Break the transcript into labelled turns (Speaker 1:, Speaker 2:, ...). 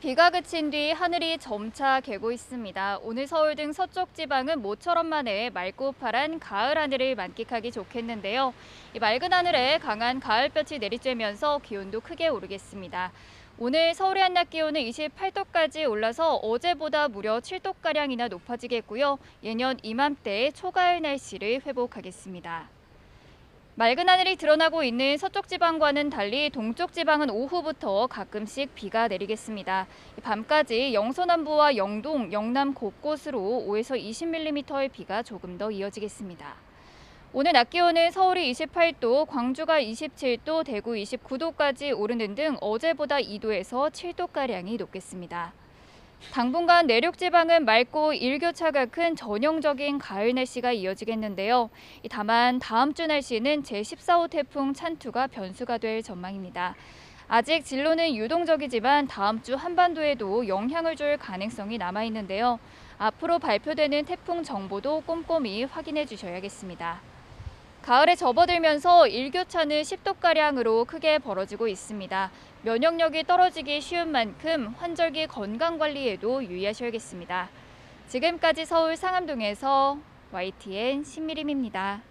Speaker 1: 비가 그친 뒤 하늘이 점차 개고 있습니다. 오늘 서울 등 서쪽 지방은 모처럼 만에 맑고 파란 가을 하늘을 만끽하기 좋겠는데요. 이 맑은 하늘에 강한 가을볕이 내리쬐면서 기온도 크게 오르겠습니다. 오늘 서울의 한낮 기온은 28도까지 올라서 어제보다 무려 7도가량이나 높아지겠고요. 예년 이맘때 초가을 날씨를 회복하겠습니다. 맑은 하늘이 드러나고 있는 서쪽 지방과는 달리 동쪽 지방은 오후부터 가끔씩 비가 내리겠습니다. 밤까지 영서남부와 영동, 영남 곳곳으로 5에서 20mm의 비가 조금 더 이어지겠습니다. 오늘 낮 기온은 서울이 28도, 광주가 27도, 대구 29도까지 오르는 등 어제보다 2도에서 7도가량이 높겠습니다. 당분간 내륙 지방은 맑고 일교차가 큰 전형적인 가을 날씨가 이어지겠는데요. 다만 다음 주 날씨는 제14호 태풍 찬투가 변수가 될 전망입니다. 아직 진로는 유동적이지만 다음 주 한반도에도 영향을 줄 가능성이 남아 있는데요. 앞으로 발표되는 태풍 정보도 꼼꼼히 확인해 주셔야겠습니다. 가을에 접어들면서 일교차는 10도가량으로 크게 벌어지고 있습니다. 면역력이 떨어지기 쉬운 만큼 환절기 건강관리에도 유의하셔야겠습니다. 지금까지 서울 상암동에서 YTN 신미림입니다.